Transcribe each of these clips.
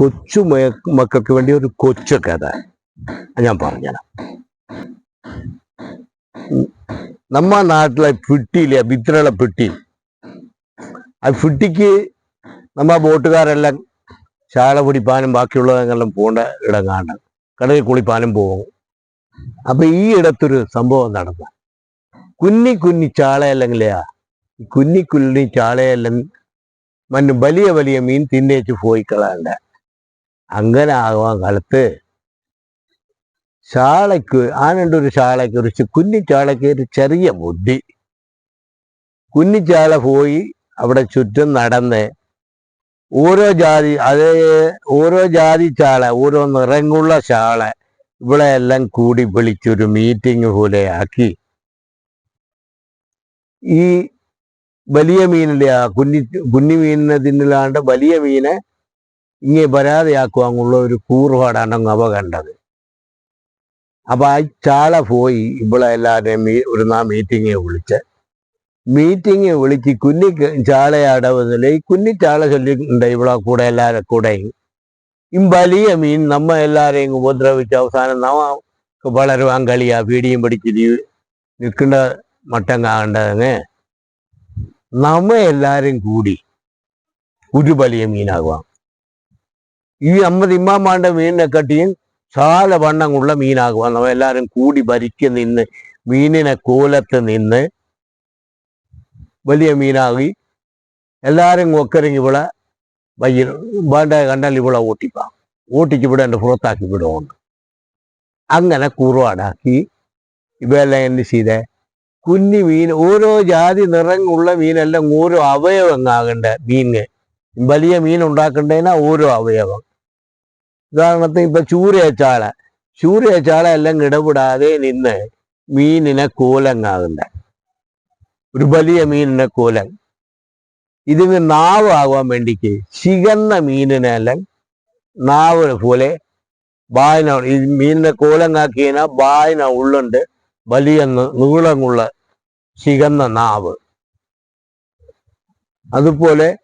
കൊച്ചു മക്കൾക്ക് വേണ്ടി ഒരു കൊച്ചു കഥ ഞാൻ പറഞ്ഞുതരാം. ഉം. നമ്മ നാട്ടിലെ പിട്ടിയില്ലേ ബിത്രള പിട്ടി ആ പിട്ടിക്ക് നമ്മ ബോട്ടുകാരെല്ലാം ചാള പിടിപ്പാനും ബാക്കിയുള്ളതെല്ലാം പോകേണ്ട ഇടം കാണണം കടലിൽ കുളിപ്പാനും പോകും. അപ്പൊ ഈ ഇടത്തൊരു സംഭവം നടന്ന. കുഞ്ഞി കുഞ്ഞി ചാളയല്ലെങ്കിലെയാ കുഞ്ഞി കുഞ്ഞി ചാളയെല്ലാം മഞ്ഞ് വലിയ വലിയ മീൻ തിന്നേച്ച് പോയി അങ്ങനെ ആകുവാൻ കാലത്ത് ചാളയ്ക്ക് ആനണ്ട ഒരു ചാളയ്ക്ക് ഒരു കുഞ്ഞിച്ചാളയ്ക്ക് കുഞ്ഞി ചാളയ്ക്ക് ഒരു ചെറിയ ബുദ്ധി. കുഞ്ഞിച്ചാള പോയി അവിടെ ചുറ്റും നടന്ന് ഓരോ ജാതി അതേ ഓരോ ജാതി ചാള ഓരോ നിറങ്ങുള്ള ചാള ഇവിടെ എല്ലാം കൂടി വിളിച്ചൊരു മീറ്റിംഗ് പോലെ ആക്കി. ഈ വലിയ മീനിന്റെ ആ കുഞ്ഞി കുഞ്ഞി മീനിനെ തിന്നിലാണ്ട് വലിയ മീനെ ഇങ്ങനെ വരാതെയാക്കുവാനുള്ള ഒരു കൂറുപാടാണ് അവ കണ്ടത്. അപ്പൊ ആ ചാള പോയി ഇവിടെ എല്ലാവരെയും ഒരു നാ മീറ്റിങ്ങെ വിളിച്ച്. മീറ്റിംഗ് വിളിച്ച് കുഞ്ഞി ചാളയെ അടവുന്നില്ല ഈ കുഞ്ഞി ചാള ചൊല്ലിണ്ട് ഇവിടെ കൂടെ എല്ലാവരും കൂടെയും വലിയ മീൻ നമ്മ എല്ലാവരെയും ഉപദ്രവിച്ച് അവസാനം നവ വളരുവാൻ കളിയാ പീടിയും പിടിച്ച് നിൽക്കേണ്ട മട്ടം കാണേണ്ടതെന്ന് നമ്മ എല്ലാരും കൂടി ഒരു വലിയ മീനാകുവാം. ഈ അമ്മ ഇമ്മാമാണ്ട മീനിനെ കട്ടിയും സാല വണ്ണമുള്ള മീനാകുവാൻ നമ്മ എല്ലാരും കൂടി ഭരിച്ച് നിന്ന് മീനിനെ കോലത്ത് നിന്ന് വലിയ മീനാകി എല്ലാരും ഒക്കരങ്ങി ഇവിടെ വയ്യ വേണ്ട കണ്ടാൽ ഇവിടെ ഓട്ടിപ്പാം. ഓട്ടിച്ച് ഇവിടെ എന്റെ പുറത്താക്കി വിടുമുണ്ട് അങ്ങനെ കുറുവാടാക്കി ഇവയെല്ലാം എന്ത് ചെയ്തേ? കുഞ്ഞു മീൻ ഓരോ ജാതി നിറങ്ങുള്ള മീനെല്ലാം ഓരോ അവയവങ്ങാകണ്ട മീന് വലിയ മീൻ ഉണ്ടാക്കേണ്ടതിനാ ഓരോ അവയവം. ഉദാഹരണത്തിന് ഇപ്പൊ ചൂരയച്ചാള ചൂരയച്ചാള എല്ലാം ഇടപെടാതെ നിന്ന് മീനിനെ കോലങ്ങാകണ്ട. ഒരു വലിയ മീനിനെ കോലൻ ഇതിന് നാവ് ആവാൻ വേണ്ടിക്ക് ചികന്ന മീനിനെല്ലാം നാവ് പോലെ വായന ഈ മീനിനെ കൂലങ്ങാക്കിയാൽ വായന ഉള്ളുണ്ട്. വലിയ നീളങ്ങുള്ള ചികന്ന നാവ്. അതുപോലെ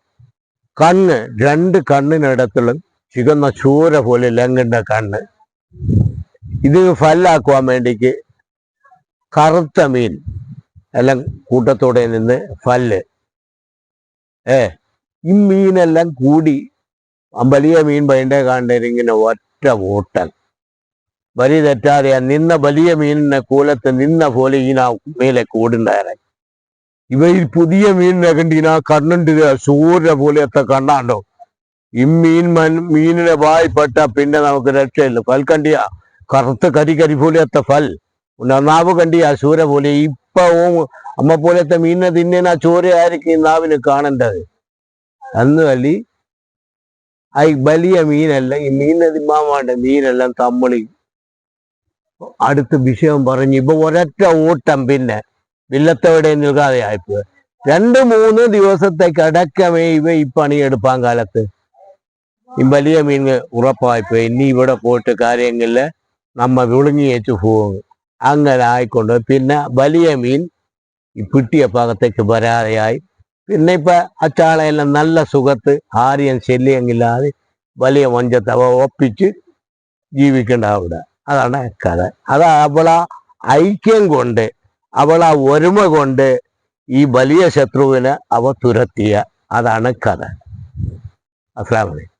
കണ്ണ് രണ്ട് കണ്ണിനിടത്തിലും ചികന്ന ചൂര പോലെ ലങ്ങിന്റെ കണ്ണ്. ഇത് ഫല്ലാക്കുവാൻ വേണ്ടിക്ക് കറുത്ത മീൻ എല്ലാം കൂട്ടത്തോടെ നിന്ന് ഫല്ല്. ഏ ഈ മീനെല്ലാം കൂടി വലിയ മീൻ പൈന്റെ കാണ്ടിങ്ങനെ ഒറ്റ ഓട്ടൽ വരി തെറ്റാതെ നിന്ന വലിയ മീനിനെ കൂലത്ത് നിന്ന പോലെ ഈ മേലെ കൂടുണ്ടായിരുന്നു ഇവ ഈ പുതിയ മീനിനെ കണ്ടിനാ കണ്ണുണ്ട് സൂര്യ പോലെയത്തെ കണ്ണാണ്ടോ. ഈ മീൻ മൻ മീനിനെ വായ്പെട്ട പിന്നെ നമുക്ക് രക്ഷയില്ല. ഫൽ കണ്ടിയ. കറുത്ത കരി കരി പോലെയത്തെ ഫൽ. നാവ് കണ്ടിയ സൂര്യ പോലെ. ഇപ്പവും അമ്മ പോലത്തെ മീനിനെ തിന്നേന ചോര ആയിരിക്കും ഈ നാവിന് കാണേണ്ടത്. അന്ന് വലി ആ വലിയ മീനെല്ലാം ഈ മീനെ തിമ്മാൻ മീനെല്ലാം തമ്മളി അടുത്ത് വിഷയം പറഞ്ഞു ഇപ്പൊ ഒരൊറ്റ ഓട്ടം പിന്നെ വില്ലത്തവിടെ നിൽക്കാതെ ആയിപ്പോ രണ്ട് മൂന്ന് ദിവസത്തേക്ക് അടക്കമേ ഇവ ഈ പണിയെടുപ്പാൻ കാലത്ത്. വലിയ മീൻ ഉറപ്പായിപ്പോയി ഇനി ഇവിടെ പോയിട്ട് കാര്യങ്ങളിൽ നമ്മ വിളുങ്ങിയേച്ച് പോകും അങ്ങനെ ആയിക്കൊണ്ട് പിന്നെ വലിയ മീൻ പിട്ടിയ ഭാഗത്തേക്ക് വരാതെയായി. പിന്നെ ഇപ്പം അച്ചാളയെല്ലാം നല്ല സുഖത്ത് ആരെയും ശല്യമില്ലാതെ വലിയ മഞ്ചത്ത് അവ ഒപ്പിച്ച് ജീവിക്കേണ്ട അവിടെ. അതാണ് കഥ. അത് അവള ഐക്യം കൊണ്ട് അവള ഒരുമ കൊണ്ട് ഈ വലിയ ശത്രുവിനെ അവ തുരത്തിയ. അതാണ് കഥ. അസ്ലാമലൈക്കും